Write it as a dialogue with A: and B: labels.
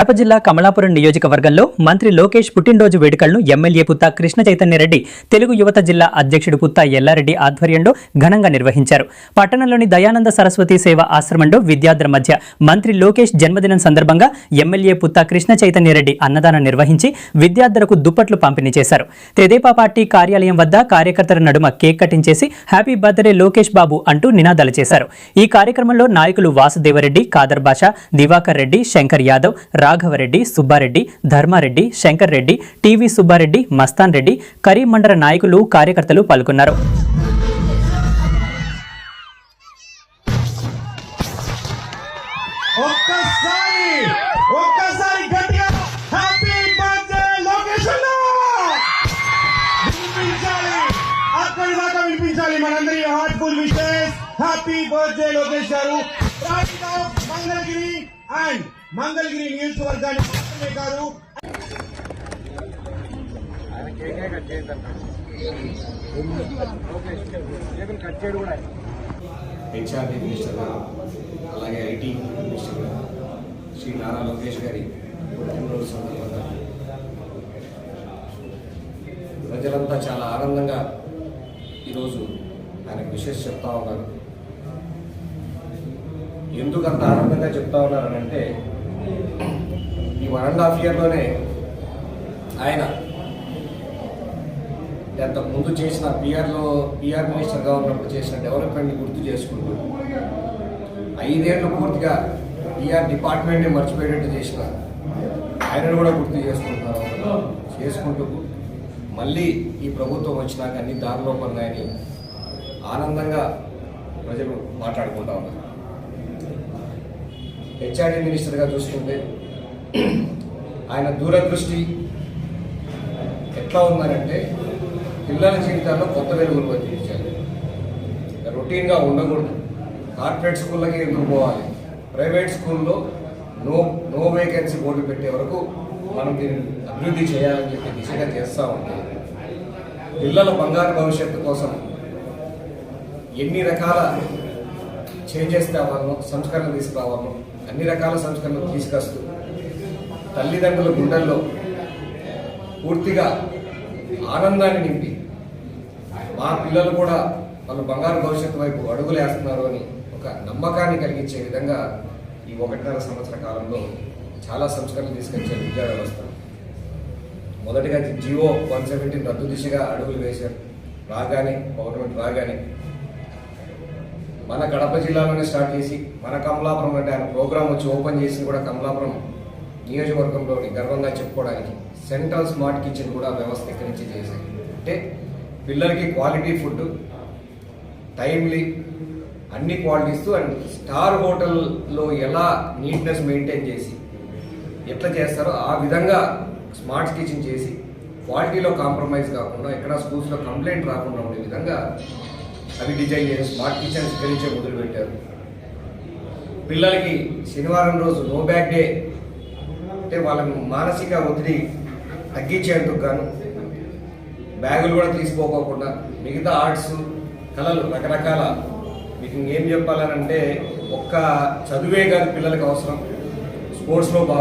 A: కడప జిల్లా కమలాపురం నియోజకవర్గంలో మంత్రి లోకేష్ పుట్టినరోజు వేడుకలను ఎమ్మెల్యే పుత్త కృష్ణ చైతన్యరెడ్డి తెలుగు యువత జిల్లా అధ్యక్షుడు పుత్త ఎల్లారెడ్డి ఆధ్వర్యంలో ఘనంగా నిర్వహించారు. పట్టణంలోని దయానంద సరస్వతి సేవ ఆశ్రమంలో విద్యార్థుల మధ్య మంత్రి లోకేష్ జన్మదినం సందర్భంగా ఎమ్మెల్యే పుత్త కృష్ణ చైతన్యరెడ్డి అన్నదానం నిర్వహించి విద్యార్థులకు దుప్పట్లు పంపిణీ చేశారు. తెదేపా పార్టీ కార్యాలయం వద్ద కార్యకర్తల నడుమ కేక్ కటింగ్ చేసి హ్యాపీ బర్త్డే లోకేష్ బాబు అంటూ నినాదాలు చేశారు. ఈ కార్యక్రమంలో నాయకులు వాసుదేవరెడ్డి కాదర్ బాషా దివాకర్ రెడ్డి శంకర్ యాదవ్ రాఘవరెడ్డి సుబ్బారెడ్డి ధర్మారెడ్డి శంకర్ రెడ్డి టీవీ సుబ్బారెడ్డి మస్తాన్ రెడ్డి కరీం మండల నాయకులు కార్యకర్తలు పాల్గొన్నారు.
B: ఒక్కసారి ఒక్కసారి అక్కడి దాకా వినిపించాలి మనందరి heartful wishes happy birthday Lokesh గారు. మంగళగిరి అండ్ మంగళగిరి నియోజకవర్గానికి మాత్రమే కాదు.
C: హెచ్ఆర్డి మినిస్టర్గా అలాగే ఐటీ మినిస్టర్గా శ్రీ నారా లోకేష్ గారి పుట్టినరోజు సందర్భంగా ప్రజలంతా చాలా ఆనందంగా ఈరోజు ఆయనకు విషెస్ చెప్తా ఉన్నారు. ఎందుకు అంత ఆనందంగా చెప్తా ఉన్నారనంటే ఈ వన్ అండ్ హాఫ్ ఇయర్లోనే ఆయన ఎంత ముందు చేసిన పిఆర్లో పిఆర్ మినిస్టర్గా ఉన్నప్పుడు చేసిన డెవలప్మెంట్ని గుర్తు చేసుకుంటూ ఐదేళ్ళు పూర్తిగా పిఆర్ డిపార్ట్మెంట్ని మర్చిపోయేటట్టు చేసిన ఆయనను కూడా గుర్తు చేసుకుంటున్నారు చేసుకుంటూ మళ్ళీ ఈ ప్రభుత్వం వచ్చినాక అన్ని దారిలో పడినాయని ఆనందంగా ప్రజలు మాట్లాడుకుంటా ఉన్నారు. హెచ్ఆర్డీ మినిస్టర్గా చూసుకుంటే ఆయన దూరదృష్టి ఎట్లా ఉందనంటే పిల్లల జీవితాల్లో కొత్త వెలుగులు వర్తించాలి రొటీన్గా ఉండకూడదు. కార్పొరేట్ స్కూళ్ళకి ఎందుకు పోవాలి? ప్రైవేట్ స్కూల్లో నో నో వేకెన్సీ బోర్డు పెట్టే వరకు మనం దీన్ని అభివృద్ధి చేయాలని చెప్పి దిశగా చేస్తూ ఉంటాం పిల్లల బంగారు భవిష్యత్తు కోసం ఎన్ని రకాల చేంజెస్ తేవాలను సంస్కరణ తీసుకురావాలను అన్ని రకాల సంస్కరణలు తీసుకొస్తూ తల్లిదండ్రుల గుండెల్లో పూర్తిగా ఆనందాన్ని నింపి మా పిల్లలు కూడా వాళ్ళు బంగారు భవిష్యత్తు వైపు అడుగులేస్తున్నారు అని ఒక నమ్మకాన్ని కలిగించే విధంగా ఈ ఒకటిన్నర సంవత్సర కాలంలో చాలా సంస్కరణలు తీసుకొచ్చే విద్యా వ్యవస్థ. మొదటిగా జియో వన్ సెవెంటీన్ రద్దు దిశగా అడుగులు వేశారు. రాగానే గవర్నమెంట్ రాగానే మన కడప జిల్లాలోనే స్టార్ట్ చేసి మన కమలాపురం అంటే ఆయన ప్రోగ్రామ్ వచ్చి ఓపెన్ చేసి కూడా కమలాపురం నియోజకవర్గంలోని గర్వంగా చెప్పుకోవడానికి సెంట్రల్ స్మార్ట్ కిచెన్ కూడా వ్యవస్థ నుంచి చేశాయి అంటే పిల్లలకి క్వాలిటీ ఫుడ్ టైమ్లీ అన్ని క్వాలిటీస్ అండ్ స్టార్ హోటల్లో ఎలా నీట్నెస్ మెయింటైన్ చేసి ఎట్లా చేస్తారో ఆ విధంగా స్మార్ట్ కిచెన్ చేసి క్వాలిటీలో కాంప్రమైజ్ కాకుండా ఎక్కడ స్కూల్స్లో కంప్లైంట్ రాకుండా ఉండే విధంగా అవి డిజైన్ చేసి స్మార్ట్ కిచెన్స్ ఇక్కడి నుంచే మొదలుపెట్టారు పిల్లలకి శనివారం రోజు నో బ్యాక్ డే అంటే వాళ్ళ మానసిక ఒత్తిడి తగ్గించేందుకు గాను బ్యాగులు కూడా తీసుకోకుండా మిగతా ఆర్ట్స్ కళలు రకరకాల మీకు ఏం చెప్పాలనంటే ఒక్క చదువే కాదు పిల్లలకి అవసరం. స్పోర్ట్స్లో బాగా